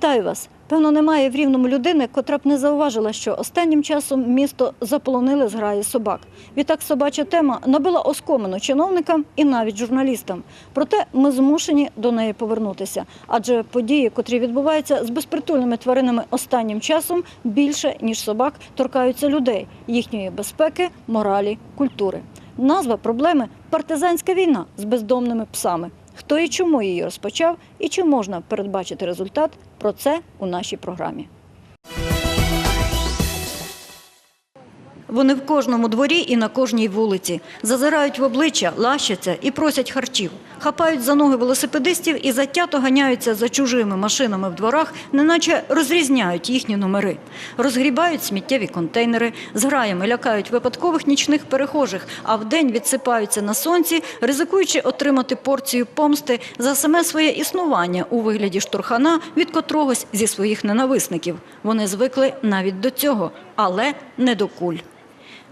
Вітаю вас! Певно, немає в рівному людини, котра б не зауважила, що останнім часом місто заполонили зграї собак. Відтак собача тема набила оскомину чиновникам і навіть журналістам. Проте ми змушені до неї повернутися, адже події, котрі відбуваються з безпритульними тваринами останнім часом, більше ніж собак торкаються людей, їхньої безпеки, моралі, культури. Назва проблеми партизанська війна з бездомними псами. Хто і чому її розпочав, і чи можна передбачити результат? Про це у нашій програмі. Вони в кожному дворі і на кожній вулиці. Зазирають в обличчя, лащаться і просять харчів. Хапають за ноги велосипедистів і затято ганяються за чужими машинами в дворах, неначе розрізняють їхні номери. Розгрібають сміттєві контейнери, зграями лякають випадкових нічних перехожих, а вдень відсипаються на сонці, ризикуючи отримати порцію помсти за саме своє існування у вигляді штурхана від котрогось зі своїх ненависників. Вони звикли навіть до цього, але не до куль.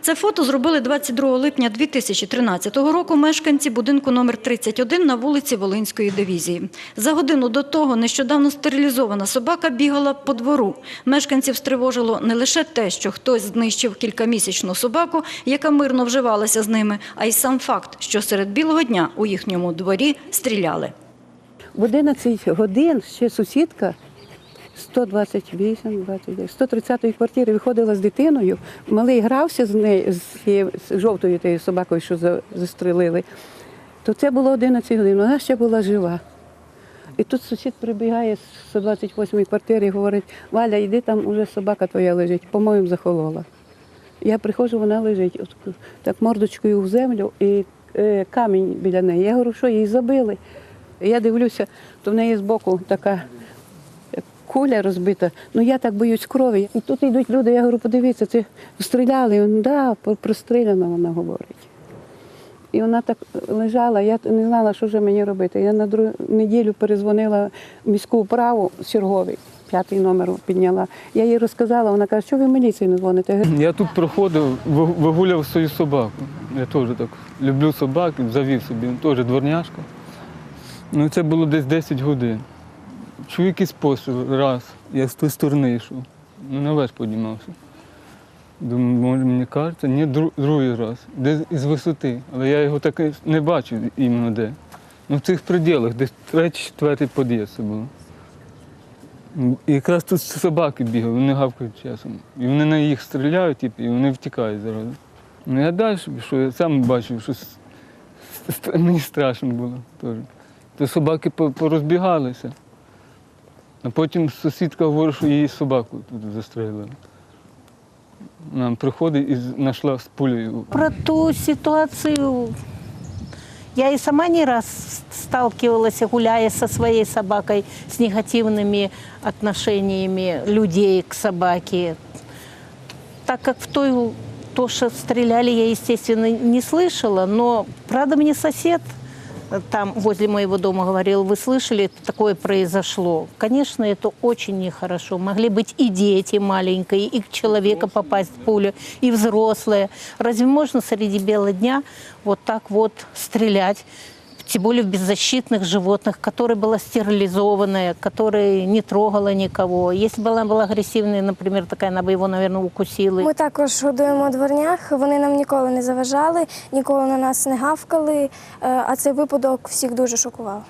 Це фото зробили 22 липня 2013 року мешканці будинку номер 31 на вулиці Волинської дивізії. За годину до того нещодавно стерилізована собака бігала по двору. Мешканців стривожило не лише те, що хтось знищив кількамісячну собаку, яка мирно вживалася з ними, а й сам факт, що серед білого дня у їхньому дворі стріляли. В 11 годин ще сусідка 128, 29, 130 квартири виходила з дитиною. Малий грався з нею, з, жовтою тією собакою, що застрелили. То це було 11 годин, вона ще була жива. І тут сусід прибігає з 128 квартири і говорить, Валя, йди, там уже собака твоя лежить, по-моєму, захолола. Я приходжу, вона лежить так мордочкою в землю і е, камінь біля неї. Я говорю, що її забили. Я дивлюся, то в неї збоку така куля розбита. Ну я так боюсь крові. І тут йдуть люди, я говорю, подивіться, це стріляли. Він, да, простріляно, вона говорить. І вона так лежала, я не знала, що вже мені робити. Я на другу неділю перезвонила в міську управу черговий, п'ятий номер підняла. Я їй розказала, вона каже, що ви міліцію не дзвоните? Я тут проходив, вигуляв свою собаку. Я теж так люблю собак, завів собі, теж дворняшка. Ну це було десь 10 годин. Чую якийсь постріл, раз. Я з тої сторони йшов. Ну, наверх піднімався. Думаю, може мені кажеться, ні, дру- другий раз, десь із висоти. Але я його так і не бачив іменно де. Ну в цих пределах, десь третій, четвертий під'їзд це було. І якраз тут собаки бігають, вони гавкають часом. І вони на їх стріляють, типу, і вони втікають зараз. Ну я далі пішов, я сам бачив, що с- мені страшно було теж. То собаки по- порозбігалися. А потім сусідка говорить, що її собаку тут застрелили. Нам приходить і знайшла з пулею. Про ту ситуацию я и сама не раз сталкивалась, гуляя со своей собакой, с негативными отношениями людей к собаке. Так как в той, то, что стреляли, я, естественно, не слышала, но, правда, мне сосед э, там возле моего дома говорил, вы слышали, это такое произошло. Конечно, это очень нехорошо. Могли быть и дети маленькие, и к человека попасть пуля, и взрослые. Разве можно среди бела дня вот так вот стрелять? Тем более в беззащитных животных, которая была стерилизованная, которая не трогала никого. Если бы она была агрессивная, например, такая, она бы его, наверное, укусила. Ми також годуємо дворнях. Вони нам ніколи не заважали, ніколи на нас не гавкали. е, А цей випадок всіх дуже шокував.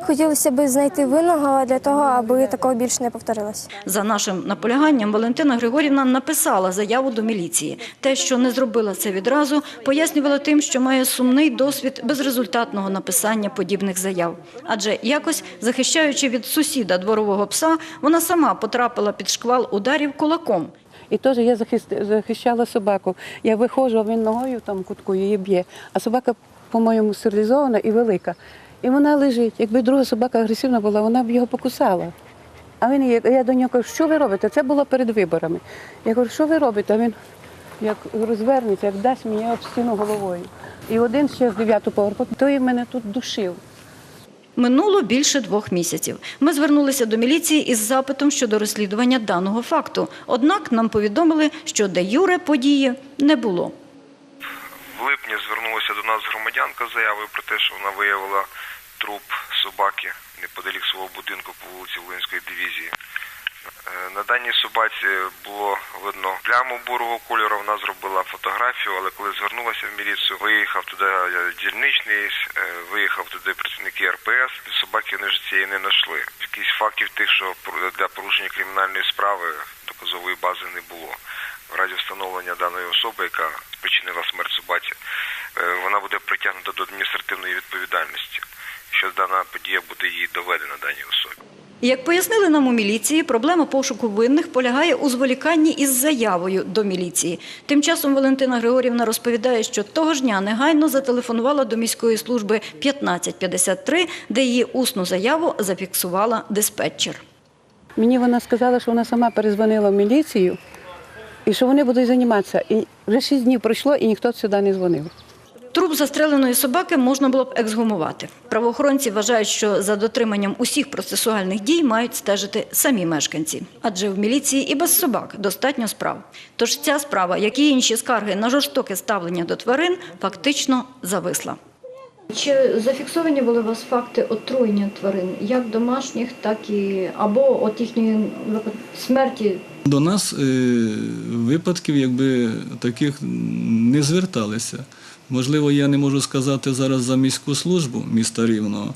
Хотілося б знайти винного для того, аби такого більше не повторилось. За нашим наполяганням Валентина Григорівна написала заяву до міліції. Те, що не зробила це відразу, пояснювала тим, що має сумний досвід безрезультатного написання подібних заяв. Адже якось, захищаючи від сусіда дворового пса, вона сама потрапила під шквал ударів кулаком. І теж я захищала собаку. Я виходжу, а він ногою там кутку її б'є. А собака, по-моєму, стерилізована і велика. І вона лежить. Якби друга собака агресивна була, вона б його покусала. А він я до нього кажу, що ви робите? Це було перед виборами. Я кажу, що ви робите? А він як розвернеться, як дасть мені об стіну головою. І один ще з дев'ятого поверху, той мене тут душив. Минуло більше двох місяців. Ми звернулися до міліції із запитом щодо розслідування даного факту. Однак нам повідомили, що де юре події не було. В липні звернулася до нас громадянка з заявою про те, що вона виявила труп собаки неподалік свого будинку по вулиці Волинської дивізії. Е, На даній собаці було видно пляму бурого кольору. Вона зробила фотографію, але коли звернулася в міліцію, виїхав туди е, дільничний, е, виїхав туди працівники РПС. Собаки вони ж цієї не знайшли. Якісь фактів тих, що для порушення кримінальної справи доказової бази не було. В разі встановлення даної особи, яка спричинила смерть собаці, вона буде притягнута до адміністративної відповідальності. Що дана подія буде їй доведена даній особі. Як пояснили нам у міліції, проблема пошуку винних полягає у зволіканні із заявою до міліції. Тим часом Валентина Григорівна розповідає, що того ж дня негайно зателефонувала до міської служби 1553, де її усну заяву зафіксувала диспетчер. Мені вона сказала, що вона сама перезвонила в міліцію і що вони будуть займатися. І вже шість днів пройшло, і ніхто сюди не дзвонив. Труп застреленої собаки можна було б ексгумувати. Правоохоронці вважають, що за дотриманням усіх процесуальних дій мають стежити самі мешканці. Адже в міліції і без собак достатньо справ. Тож ця справа, як і інші скарги на жорстоке ставлення до тварин, фактично зависла. Чи зафіксовані були у вас факти отруєння тварин, як домашніх, так і або от їхньої смерті До нас е, випадків якби таких не зверталися. Можливо, я не можу сказати зараз за міську службу міста Рівного.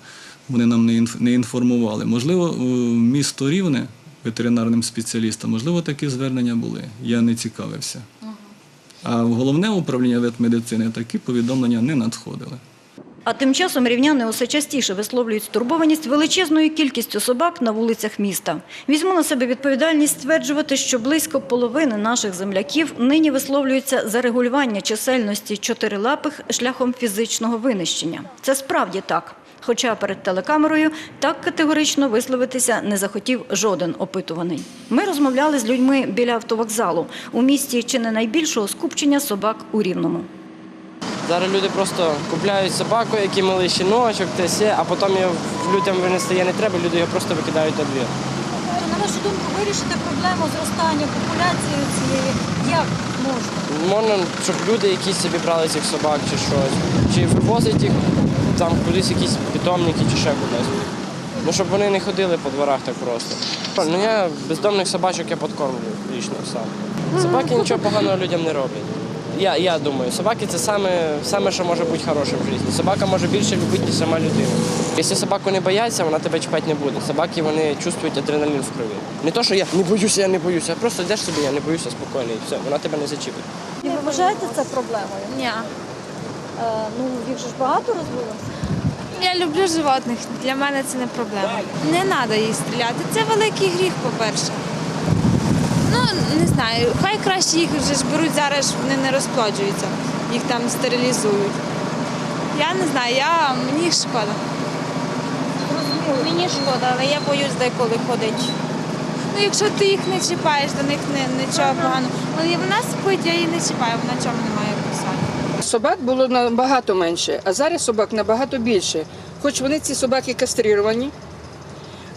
Вони нам не інф- інформували. Можливо, місто Рівне ветеринарним спеціалістам, можливо, такі звернення були. Я не цікавився. А в головне управління ветмедицини такі повідомлення не надходили. А тим часом рівняни усе частіше висловлюють стурбованість величезною кількістю собак на вулицях міста. Візьму на себе відповідальність стверджувати, що близько половини наших земляків нині висловлюються за регулювання чисельності чотирилапих шляхом фізичного винищення. Це справді так. Хоча перед телекамерою так категорично висловитися не захотів жоден опитуваний. Ми розмовляли з людьми біля автовокзалу у місті чи не найбільшого скупчення собак у Рівному. Зараз люди просто купляють собаку, який малий щіночок, те сє, а потім його людям винести не треба, люди його просто викидають на двір. На вашу думку, вирішити проблему зростання популяції цієї як можна? Можна, щоб люди якісь собі брали цих собак чи щось. Чи вивозять їх там кудись якісь питомники чи ще кудись. Ну, щоб вони не ходили по дворах так просто. Ну я бездомних собачок я подкормлюю лічно сам. Собаки нічого поганого людям не роблять. Я, я думаю, собаки це саме, саме, що може бути хорошим в житті. Собака може більше любити, ніж сама людина. Якщо собаку не бояться, вона тебе чіпати не буде. Собаки вони чувствують адреналін в крові. Не то, що я не боюся, я не боюся, а просто йдеш собі, я не боюся спокійно і все, вона тебе не зачіпить. І ви вважаєте це проблемою? Ні. Е, ну, їх же ж багато розвилося. Я люблю животних, для мене це не проблема. Не треба їх стріляти. Це великий гріх, по-перше. Ну, не знаю, хай краще їх вже ж беруть зараз, вони не розплоджуються, їх там стерилізують. Я не знаю, я, мені їх шкода. Мені шкода, але я боюсь деколи ходити. Ну, якщо ти їх не чіпаєш, до них не, нічого поганого. Ну, і вона спить, я її не чіпаю, вона чому не має писати. Собак було набагато менше, а зараз собак набагато більше. Хоч вони ці собаки кастрировані,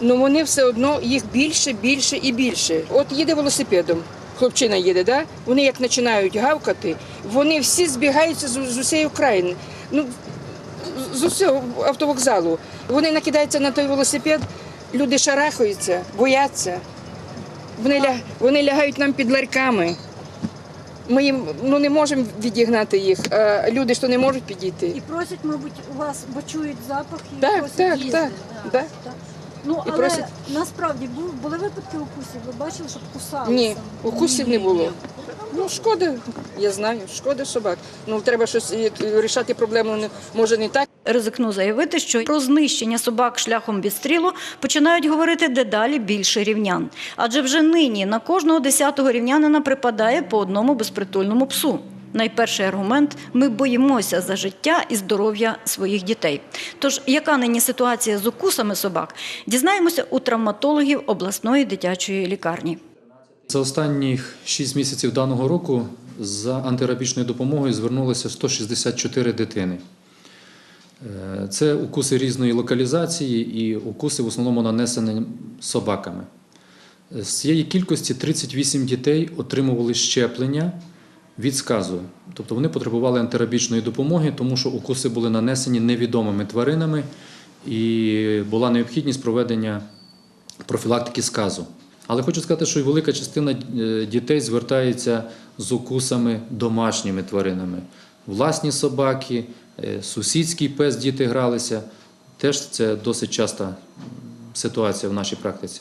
але вони все одно їх більше, більше і більше. От їде велосипедом, хлопчина їде, да? вони як починають гавкати, вони всі збігаються з, з усієї України. Ну, з усього автовокзалу. Вони накидаються на той велосипед, люди шарахаються, бояться. Вони, ля... вони лягають нам під ларьками. Ми їм ну, не можемо відігнати їх, а люди то не можуть підійти. І просять, мабуть, у вас, бо чують запах і Так, просять так, їздити. так, Да, да. так. Ну, І але просять- насправді був, були випадки укусів, ви бачили, щоб кусалися? Ні, укусів не було. Ну, шкода, я знаю, шкода собак. Ну, треба щось рішати проблему, не- може не так. Ризикну заявити, що про знищення собак шляхом відстрілу починають говорити дедалі більше рівнян. Адже вже нині на кожного десятого рівнянина припадає по одному безпритульному псу. Найперший аргумент – ми боїмося за життя і здоров'я своїх дітей. Тож, яка нині ситуація з укусами собак, дізнаємося у травматологів обласної дитячої лікарні. За останніх 6 місяців даного року за антирабічною допомогою звернулося 164 дитини. Е, Це укуси різної локалізації і укуси в основному нанесені собаками. З цієї кількості 38 дітей отримували щеплення від сказу. Тобто вони потребували антирабічної допомоги, тому що укуси були нанесені невідомими тваринами і була необхідність проведення профілактики сказу. Але хочу сказати, що і велика частина е, дітей звертається з укусами домашніми тваринами. Власні собаки, е, сусідський пес діти гралися. Теж це досить часта ситуація в нашій практиці.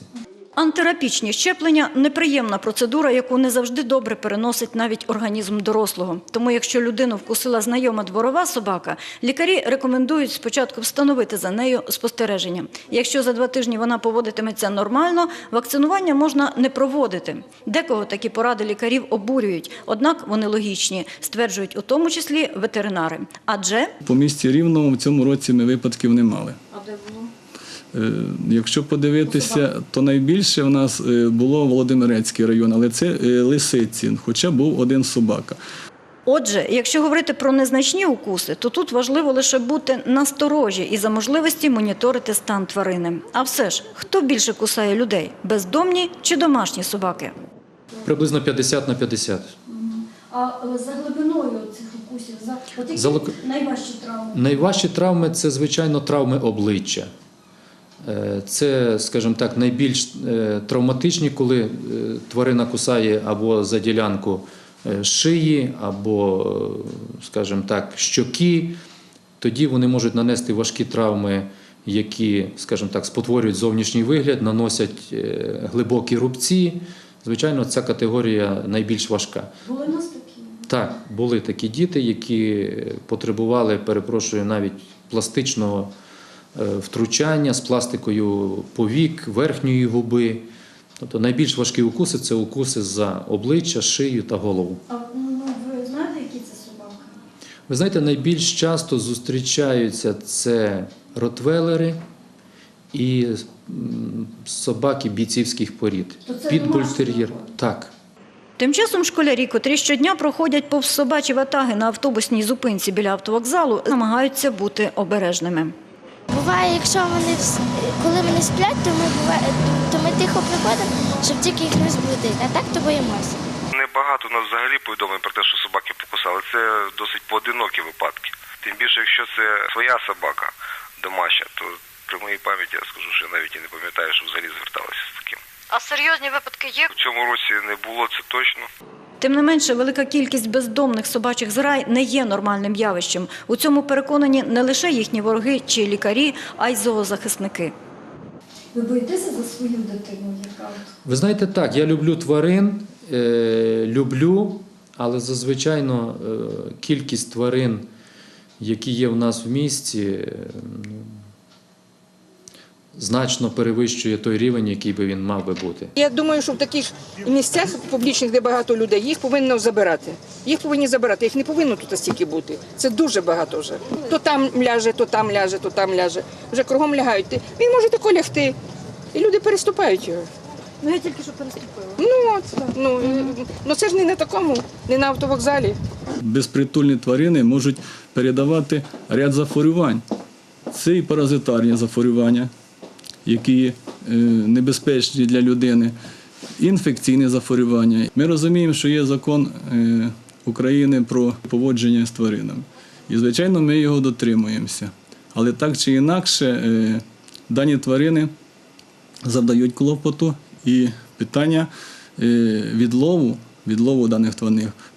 Антирапічні щеплення – неприємна процедура, яку не завжди добре переносить навіть організм дорослого. Тому якщо людину вкусила знайома дворова собака, лікарі рекомендують спочатку встановити за нею спостереження. Якщо за два тижні вона поводитиметься нормально, вакцинування можна не проводити. Декого такі поради лікарів обурюють, однак вони логічні, стверджують у тому числі ветеринари. Адже По місті Рівному в цьому році ми випадків не мали. Е, Якщо подивитися, то найбільше в нас е, було Володимирецький район, але це е, Лисиці, хоча був один собака. Отже, якщо говорити про незначні укуси, то тут важливо лише бути насторожі і за можливості моніторити стан тварини. А все ж, хто більше кусає людей – бездомні чи домашні собаки? Приблизно 50 на 50. А за глибиною цих укусів, за За найважчі травми? Найважчі травми це, звичайно, травми обличчя. Е, Це, скажімо так, найбільш е, травматичні, коли е, тварина кусає або за ділянку шиї, або, скажімо так, щоки. Тоді вони можуть нанести важкі травми, які, скажімо так, спотворюють зовнішній вигляд, наносять глибокі рубці. Звичайно, ця категорія найбільш важка. Були нас такі? Так, були такі діти, які потребували, перепрошую, навіть пластичного втручання з пластикою повік, верхньої губи. Тобто найбільш важкі укуси це укуси за обличчя, шию та голову. А ну, ви знаєте, які це собаки? Ви знаєте, найбільш часто зустрічаються це ротвелери і собаки бійцівських порід. Це Підбультер'єр. Так. Тим часом школярі, котрі щодня проходять повз собачі ватаги на автобусній зупинці біля автовокзалу, намагаються бути обережними. Буває, якщо вони коли вони сплять, то ми буває, то ми тихо приходимо, щоб тільки їх не збудити. А так то боїмося. Небагато у нас взагалі повідомлень про те, що собаки покусали. Це досить поодинокі випадки. Тим більше, якщо це своя собака домашня, то при моїй пам'яті я скажу, що я навіть і не пам'ятаю, що взагалі зверталися з таким. А серйозні випадки є? В цьому році не було це точно. Тим не менше, велика кількість бездомних собачих зграй не є нормальним явищем. У цьому переконані не лише їхні вороги чи лікарі, а й зоозахисники. Ви боїтеся за свою дитину, яка Ви знаєте, так, я люблю тварин, е, люблю, але зазвичайно е, кількість тварин, які є в нас в місті, е, ну, значно перевищує той рівень, який би він мав би бути. Я думаю, що в таких місцях публічних, де багато людей, їх повинно забирати. Їх повинні забирати, їх не повинно тут стільки бути. Це дуже багато вже. То там ляже, то там ляже, то там ляже. Вже кругом лягають. Він може тако лягти. І люди переступають його. Ну я тільки що переступила. Ну от, ну, ну це ж не на такому, не на автовокзалі. Безпритульні тварини можуть передавати ряд захворювань. Це і паразитарні захворювання, які е, небезпечні для людини, інфекційні захворювання. Ми розуміємо, що є закон е, України про поводження з тваринами. І, звичайно, ми його дотримуємося. Але так чи інакше, е, дані тварини завдають клопоту і питання відлову, відлову даних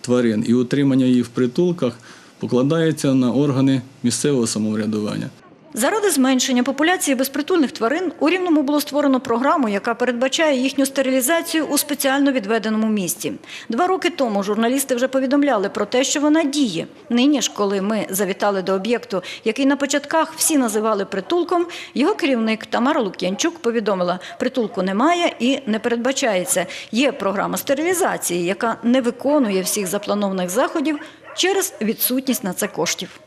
тварин- і утримання їх в притулках покладається на органи місцевого самоврядування. Заради зменшення популяції безпритульних тварин у Рівному було створено програму, яка передбачає їхню стерилізацію у спеціально відведеному місці. Два роки тому журналісти вже повідомляли про те, що вона діє. Нині ж, коли ми завітали до об'єкту, який на початках всі називали притулком, його керівник Тамара Лук'янчук повідомила, притулку немає і не передбачається. Є програма стерилізації, яка не виконує всіх запланованих заходів через відсутність на це коштів.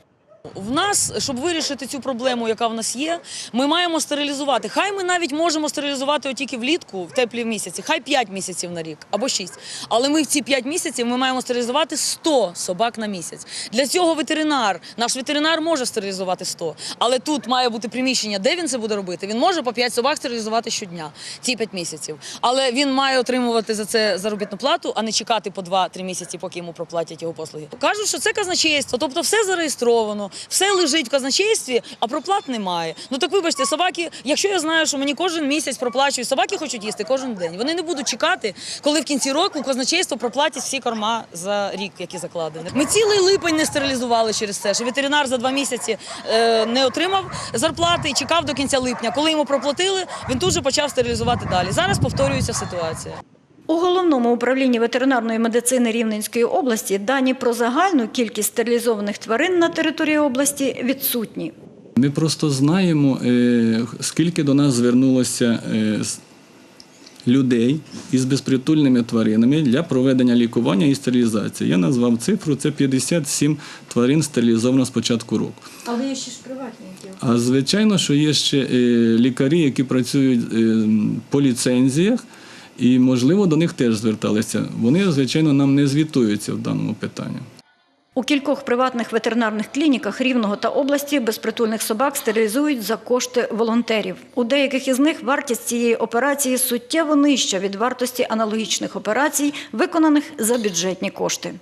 В нас, щоб вирішити цю проблему, яка в нас є, ми маємо стерилізувати. Хай ми навіть можемо стерилізувати тільки влітку, в теплі місяці, хай 5 місяців на рік або 6. Але ми в ці 5 місяців ми маємо стерилізувати 100 собак на місяць. Для цього ветеринар, наш ветеринар може стерилізувати 100. Але тут має бути приміщення, де він це буде робити. Він може по 5 собак стерилізувати щодня, ці 5 місяців. Але він має отримувати за це заробітну плату, а не чекати по 2-3 місяці, поки йому проплатять його послуги. Кажуть, що це казначейство, тобто все зареєстровано. Все лежить в казначействі, а проплат немає. Ну так вибачте, собаки, якщо я знаю, що мені кожен місяць проплачують, собаки хочуть їсти кожен день. Вони не будуть чекати, коли в кінці року казначейство проплатить всі корма за рік, які закладені. Ми цілий липень не стерилізували через це, що ветеринар за два місяці е, не отримав зарплати і чекав до кінця липня. Коли йому проплатили, він тут же почав стерилізувати далі. Зараз повторюється ситуація. У головному управлінні ветеринарної медицини Рівненської області дані про загальну кількість стерилізованих тварин на території області відсутні. Ми просто знаємо, е, скільки до нас звернулося е, людей із безпритульними тваринами для проведення лікування і стерилізації. Я назвав цифру, це 57 тварин стерилізовано з початку року. Але є ще ж приватні. А звичайно, що є ще е, лікарі, які працюють по ліцензіях, і, можливо, до них теж зверталися. Вони, звичайно, нам не звітуються в даному питанні. У кількох приватних ветеринарних клініках Рівного та області безпритульних собак стерилізують за кошти волонтерів. У деяких із них вартість цієї операції суттєво нижча від вартості аналогічних операцій, виконаних за бюджетні кошти.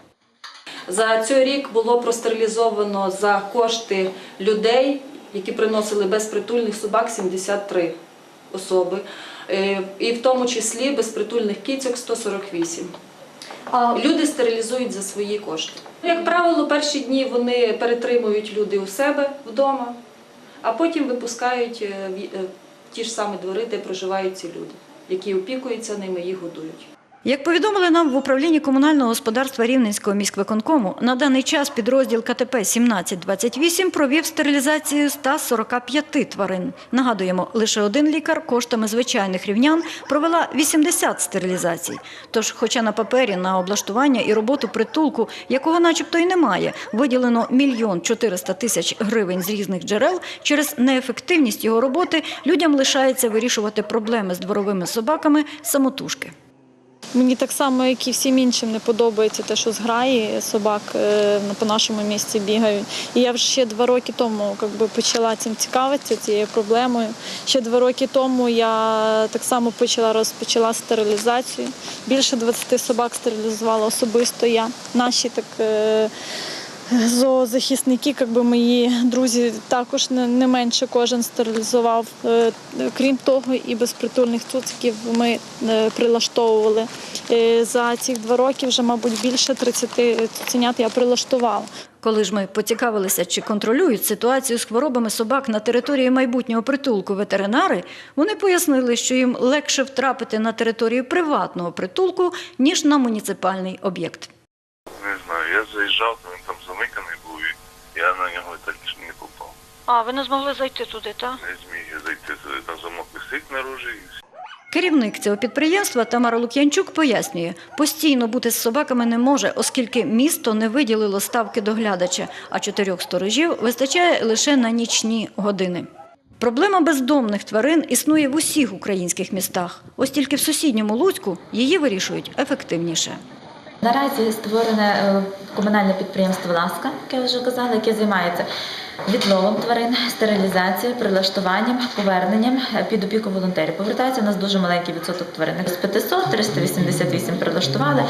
За цей рік було простерилізовано за кошти людей, які приносили безпритульних собак 73 особи, Е, і в тому числі безпритульних кіцьок 148. Люди стерилізують за свої кошти. Як правило, перші дні вони перетримують люди у себе вдома, а потім випускають е, в е, ті ж самі двори, де проживають ці люди, які опікуються ними, і годують. Як повідомили нам в управлінні комунального господарства Рівненського міськвиконкому, на даний час підрозділ КТП 1728 провів стерилізацію 145 тварин. Нагадуємо, лише один лікар коштами звичайних рівнян провела 80 стерилізацій. Тож, хоча на папері на облаштування і роботу притулку, якого начебто й немає, виділено мільйон 400 тисяч гривень з різних джерел, через неефективність його роботи людям лишається вирішувати проблеми з дворовими собаками самотужки. Мені так само, як і всім іншим, не подобається те, що зграї собак е, по нашому місці бігають. І я вже ще два роки тому би, почала цим цікавитися, цією проблемою. Ще два роки тому я так само почала розпочала стерилізацію. Більше 20 собак стерилізувала особисто я. Наші так. Зоозахисники, якби мої друзі, також не, менше кожен стерилізував. Е, Крім того, і безпритульних цуциків ми е, прилаштовували. Е, За ці два роки вже, мабуть, більше 30 цуценят я прилаштувала. Коли ж ми поцікавилися, чи контролюють ситуацію з хворобами собак на території майбутнього притулку ветеринари, вони пояснили, що їм легше втрапити на територію приватного притулку, ніж на муніципальний об'єкт. Не знаю, я заїжджав, він там замиканий був, і я на нього так не попав. А, ви не змогли зайти туди, так? Не зміг я зайти туди, там замок висить наружі. Керівник цього підприємства Тамара Лук'янчук пояснює, постійно бути з собаками не може, оскільки місто не виділило ставки доглядача, а чотирьох сторожів вистачає лише на нічні години. Проблема бездомних тварин існує в усіх українських містах. Ось тільки в сусідньому Луцьку її вирішують ефективніше. Наразі створене е, комунальне підприємство Ласка, яке я вже казала, яке займається відловом тварин, стерилізацією, прилаштуванням, поверненням під опіку волонтерів. Повертається у нас дуже маленький відсоток тварин. З 500 388 прилаштували.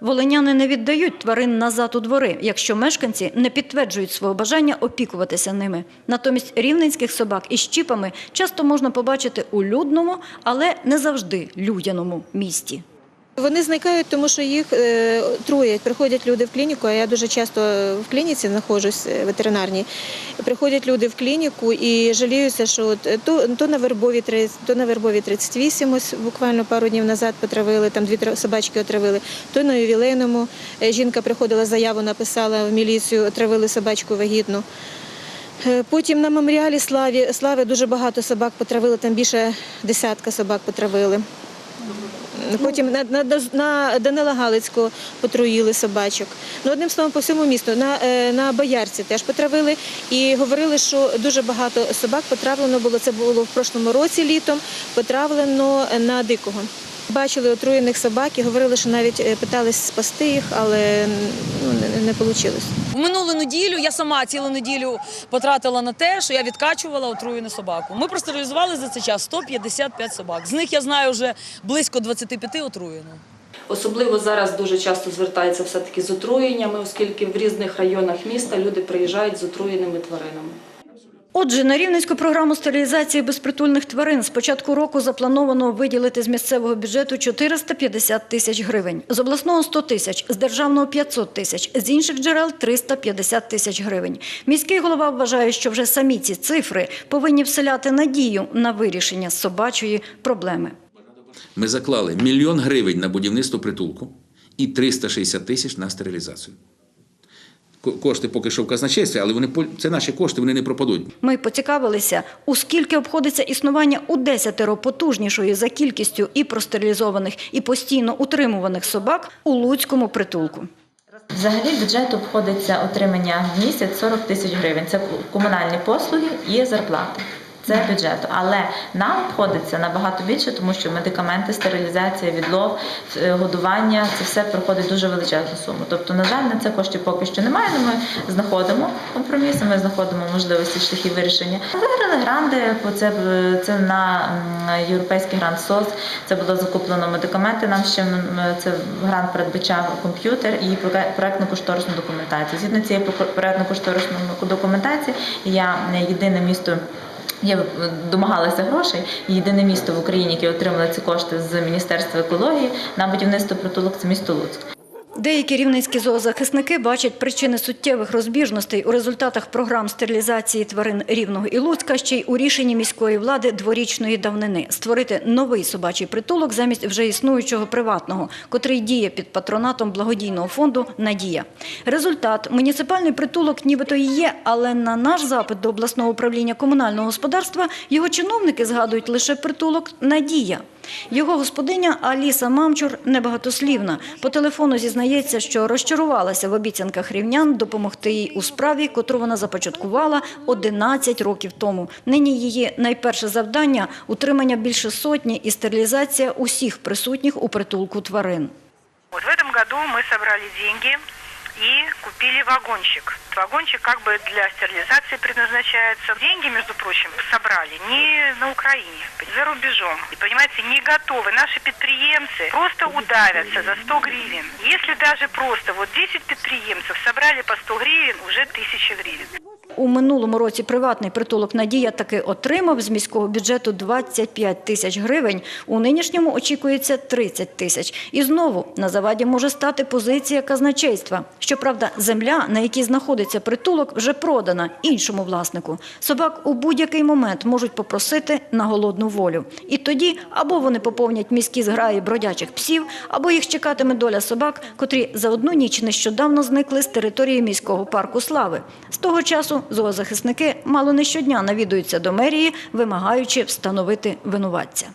Волиняни не віддають тварин назад у двори, якщо мешканці не підтверджують свого бажання опікуватися ними. Натомість рівненських собак із чіпами часто можна побачити у людному, але не завжди людяному місті. Вони зникають, тому що їх е, труять. Приходять люди в клініку, а я дуже часто в клініці знаходжусь е, ветеринарній. Приходять люди в клініку і жаліються, що от, е, то, то на вербові 30, то на вербові 38, ось буквально пару днів назад потравили, там дві собачки отравили, то на ювілейному е, жінка приходила заяву, написала в міліцію, отравили собачку вагітну. Е, Потім на меморіалі Славі Слави дуже багато собак потравили, там більше десятка собак потравили. Потім на, на, на Данила Галицького потруїли собачок. Ну, одним словом, по всьому місту. На, е, на Боярці теж потравили і говорили, що дуже багато собак потравлено було. Це було в прошлому році літом, потравлено на дикого. Бачили отруєних собак і говорили, що навіть е, питались спасти їх, але ну, не, не вийшло. В минулу неділю я сама цілу неділю потратила на те, що я відкачувала отруєну собаку. Ми простерилізували за цей час 155 собак. З них я знаю вже близько 25 отруєно. Особливо зараз дуже часто звертається все-таки з отруєннями, оскільки в різних районах міста люди приїжджають з отруєними тваринами. Отже, на Рівненську програму стерилізації безпритульних тварин з початку року заплановано виділити з місцевого бюджету 450 тисяч гривень, з обласного 100 тисяч, з державного 500 тисяч, з інших джерел 350 тисяч гривень. Міський голова вважає, що вже самі ці цифри повинні вселяти надію на вирішення собачої проблеми. Ми заклали мільйон гривень на будівництво притулку і 360 тисяч на стерилізацію. Ко- Кошти поки що в казначействі, але вони це наші кошти, вони не пропадуть. Ми поцікавилися, у скільки обходиться існування у десятеро потужнішої за кількістю і простерилізованих, і постійно утримуваних собак у Луцькому притулку. Взагалі бюджет обходиться отримання в місяць 40 тисяч гривень. Це комунальні послуги і зарплати. Це бюджету. Але нам обходиться набагато більше, тому що медикаменти, стерилізація, відлов, е, годування це все проходить дуже величезну суму. Тобто, на жаль, на це коштів поки що немає. але Ми знаходимо компроміси, ми знаходимо можливості шляхи вирішення. Виграли гранди, це, е, це на європейський грант СОС. Це було закуплено медикаменти. Нам ще це грант передбачав комп'ютер і проектно-кошторисну документацію. Згідно цієї проектно-кошторисної документації, я е, єдине місто. Я домагалася грошей. Єдине місто в Україні, яке отримало ці кошти з Міністерства екології на будівництво притулок, це місто Луцьк. Деякі рівненські зоозахисники бачать причини суттєвих розбіжностей у результатах програм стерилізації тварин Рівного і Луцька ще й у рішенні міської влади дворічної давнини створити новий собачий притулок замість вже існуючого приватного, котрий діє під патронатом благодійного фонду Надія. Результат муніципальний притулок нібито і є, але на наш запит до обласного управління комунального господарства його чиновники згадують лише притулок Надія. Його господиня Аліса Мамчур небагатослівна. По телефону зізнається, що розчарувалася в обіцянках рівнян допомогти їй у справі, котру вона започаткувала 11 років тому. Нині її найперше завдання – утримання більше сотні і стерилізація усіх присутніх у притулку тварин. Вот в этом году мы собрали деньги и купили вагончик. Вагончик как бы для стерилизации предназначается. Деньги, между прочим, собрали не на Украине, за рубежом. И, понимаете, не готовы. Наши предприемцы просто удавятся за 100 гривен. Если даже просто вот 10 предприемцев собрали по 100 гривен, уже 1000 гривен. У минулому році приватний притулок «Надія» таки отримав з міського бюджету 25 тисяч гривень. У нинішньому очікується 30 тисяч. І знову на заваді може стати позиція казначейства. Щоправда, земля, на якій знаходиться притулок, вже продана іншому власнику. Собак у будь-який момент можуть попросити на голодну волю. І тоді або вони поповнять міські зграї бродячих псів, або їх чекатиме доля собак, котрі за одну ніч нещодавно зникли з території міського парку Слави. З того часу зоозахисники мало не щодня навідуються до мерії, вимагаючи встановити винуватця.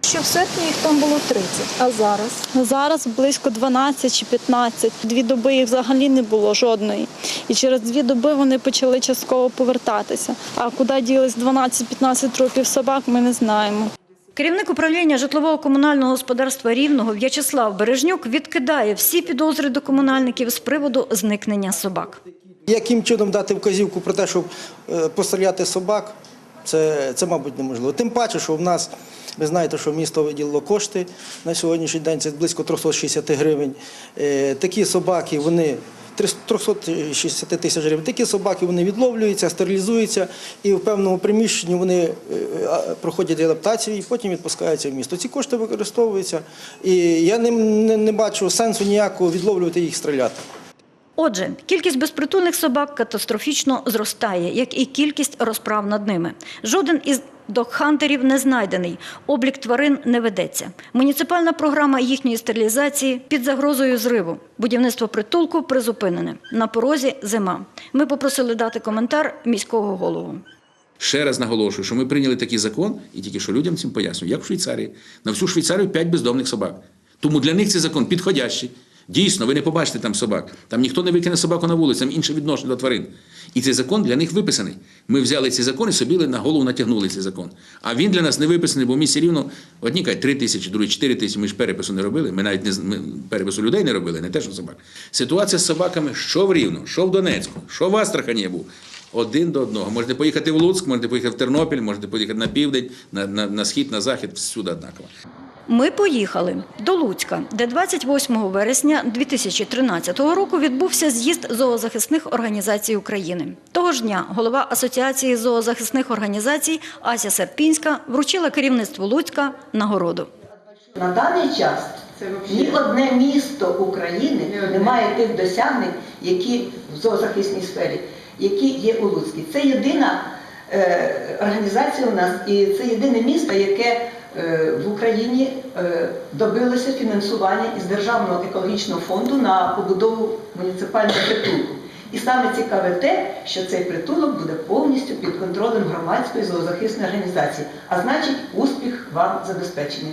Що в серпні їх там було 30, а зараз? Зараз близько 12 чи 15. Дві доби їх взагалі не було жодної. І через дві доби вони почали частково повертатися. А куди ділись 12-15 років собак, ми не знаємо. Керівник управління житлово-комунального господарства Рівного В'ячеслав Бережнюк відкидає всі підозри до комунальників з приводу зникнення собак. Яким чином дати вказівку про те, щоб е, постріляти собак, це, це, мабуть, неможливо. Тим паче, що в нас, ви знаєте, що місто виділило кошти на сьогоднішній день, це близько 360 гривень. Е, Такі собаки, вони 360 тисяч гривень. Такі собаки вони відловлюються, стерилізуються і в певному приміщенні вони е, проходять адаптацію і потім відпускаються в місто. Ці кошти використовуються, і я не, не, не бачу сенсу ніякого відловлювати їх стріляти. Отже, кількість безпритульних собак катастрофічно зростає, як і кількість розправ над ними. Жоден із догхантерів не знайдений, облік тварин не ведеться. Муніципальна програма їхньої стерилізації під загрозою зриву. Будівництво притулку призупинене. На порозі зима. Ми попросили дати коментар міського голову. Ще раз наголошую, що ми прийняли такий закон, і тільки що людям цим пояснюю, як в Швейцарії. На всю Швейцарію 5 бездомних собак. Тому для них цей закон підходящий. Дійсно, ви не побачите там собак. Там ніхто не викине собаку на вулицю, там інше відношення до тварин. І цей закон для них виписаний. Ми взяли цей закон і собі на голову натягнули цей закон. А він для нас не виписаний, бо в місті рівно одні кажуть 3 тисячі, другі 4 тисячі. Ми ж перепису не робили. Ми навіть не ми перепису людей не робили, не те, що собак. Ситуація з собаками, що в Рівно, що в Донецьку, що в Астрахані був. Один до одного. Можете поїхати в Луцьк, можете поїхати в Тернопіль, можете поїхати на південь, на, на, на схід, на захід, всюди однаково. Ми поїхали до Луцька, де 28 вересня 2013 року відбувся з'їзд зоозахисних організацій України. Того ж дня голова Асоціації зоозахисних організацій Ася Серпінська вручила керівництву Луцька нагороду. На даний час ні одне місто України не має тих досягнень, які в зоозахисній сфері, які є у Луцькій. Це єдина е, організація у нас і це єдине місто, яке в Україні добилися добилося фінансування із Державного екологічного фонду на побудову муніципального притулку. І саме цікаве те, що цей притулок буде повністю під контролем громадської зоозахисної організації, а значить, успіх вам забезпечений.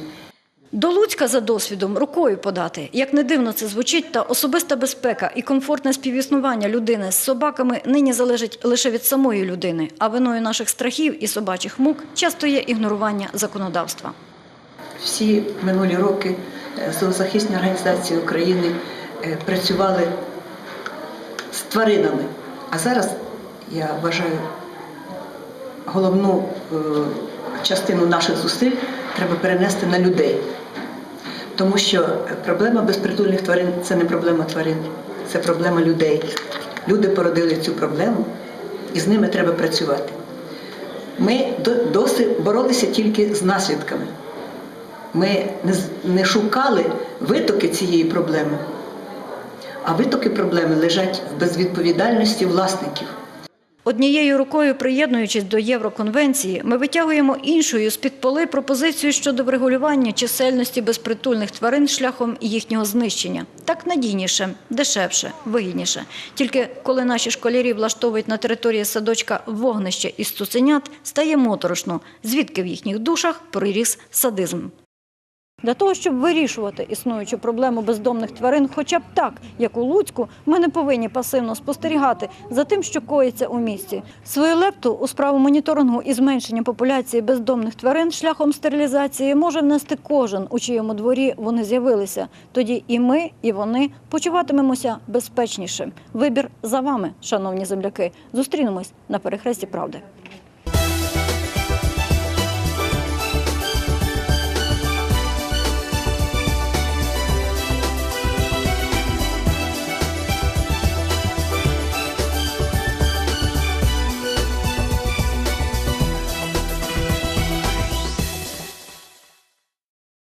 До Луцька за досвідом рукою подати. Як не дивно це звучить, та особиста безпека і комфортне співіснування людини з собаками нині залежить лише від самої людини, а виною наших страхів і собачих мук часто є ігнорування законодавства. всі минулі роки е, зоозахисні організації України е, працювали з тваринами. А зараз я вважаю, головну е, частину наших зусиль треба перенести на людей. Тому що проблема безпритульних тварин це не проблема тварин, це проблема людей. Люди породили цю проблему, і з ними треба працювати. Ми досі боролися тільки з наслідками. Ми не шукали витоки цієї проблеми, а витоки проблеми лежать в безвідповідальності власників. Однією рукою, приєднуючись до Євроконвенції, ми витягуємо іншою з-під поли пропозицію щодо врегулювання чисельності безпритульних тварин шляхом їхнього знищення. Так надійніше, дешевше, вигідніше. Тільки коли наші школярі влаштовують на території садочка вогнище із цуценят, стає моторошно, звідки в їхніх душах приріс садизм. Для того, щоб вирішувати існуючу проблему бездомних тварин, хоча б так, як у Луцьку, ми не повинні пасивно спостерігати за тим, що коїться у місті. Свою лепту у справу моніторингу і зменшення популяції бездомних тварин шляхом стерилізації може внести кожен, у чиєму дворі вони з'явилися. Тоді і ми, і вони почуватимемося безпечніше. Вибір за вами, шановні земляки. Зустрінемось на перехресті правди.